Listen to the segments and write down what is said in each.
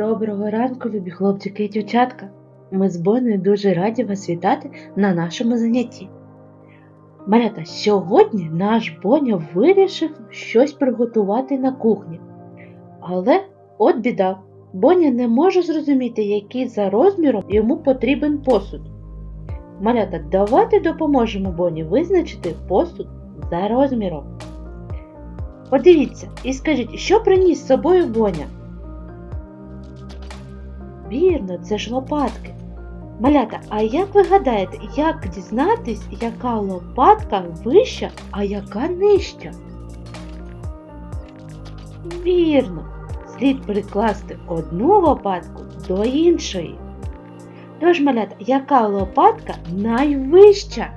Доброго ранку, любі хлопчики і дівчатка. Ми з Боною дуже раді вас вітати на нашому занятті. Малята, сьогодні наш Боня вирішив щось приготувати на кухні. Але от біда, Боня не може зрозуміти, який за розміром йому потрібен посуд. Малята, давайте допоможемо Боні визначити посуд за розміром. Подивіться і скажіть, що приніс з собою Боня? Вірно, це ж лопатки. Малята, а як ви гадаєте, як дізнатись, яка лопатка вища, а яка нижча? Вірно, слід прикласти одну лопатку до іншої. Тож, малята, яка лопатка найвища?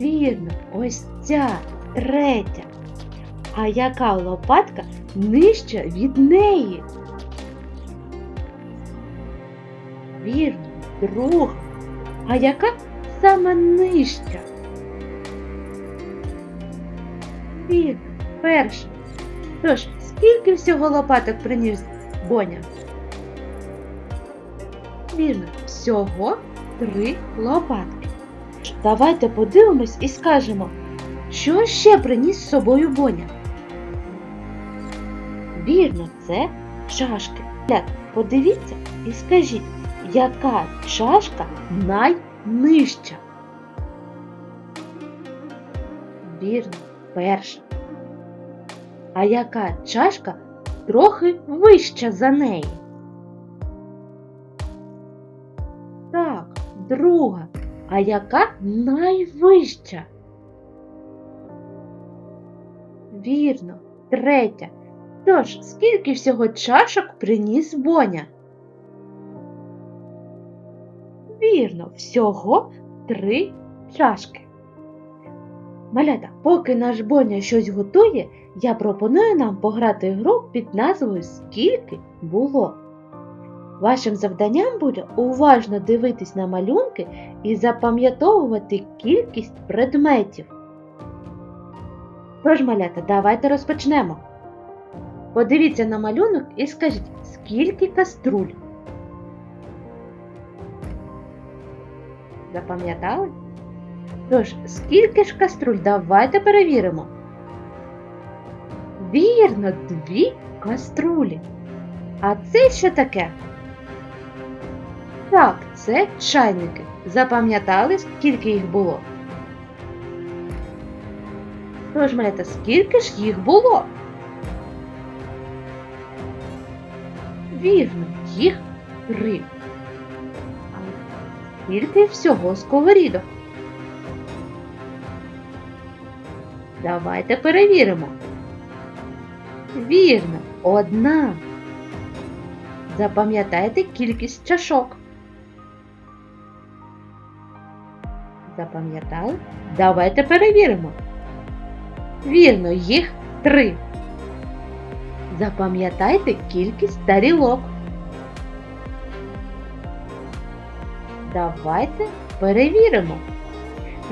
Вірно, ось ця третя. А яка лопатка нижча від неї? Вірно, друга. А яка саме нижча? Вірно, перша. Тож, скільки всього лопаток приніс Боня? Вірно, всього три лопатки. Давайте подивимось і скажемо, що ще приніс з собою Боня. Вірно, це чашки. Подивіться і скажіть, яка чашка найнижча? Вірно, перша. А яка чашка трохи вища за неї? Так, друга. А яка найвища? Вірно, третя. Тож, скільки всього чашок приніс Боня? Вірно, всього три чашки. Малята, поки наш Боня щось готує, я пропоную нам пограти гру під назвою Скільки було. Вашим завданням буде уважно дивитись на малюнки і запам'ятовувати кількість предметів. Тож, малята, давайте розпочнемо. Подивіться на малюнок і скажіть, скільки каструль. Запам'ятали? Тож, скільки ж каструль? Давайте перевіримо. Вірно, дві каструлі. А це що таке? Так, це чайники. Запам'ятали, скільки їх було? Тож, малята, скільки ж їх було? Вірно, їх три. А скільки всього сковорідок? Давайте перевіримо. Вірно, одна. Запам'ятайте кількість чашок. Запам'ятали? Давайте перевіримо. Вірно, їх три. Запам'ятайте кількість тарілок. Давайте перевіримо.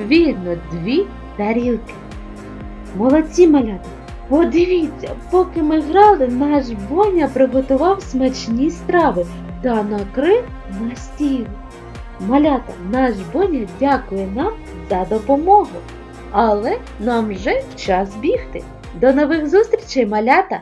Вірно, дві тарілки. Молодці малята! Подивіться, поки ми грали, наш Боня приготував смачні страви та накрив на стіл. Малята, наш Боня дякує нам за допомогу. Але нам вже час бігти. До нових зустрічей, малята!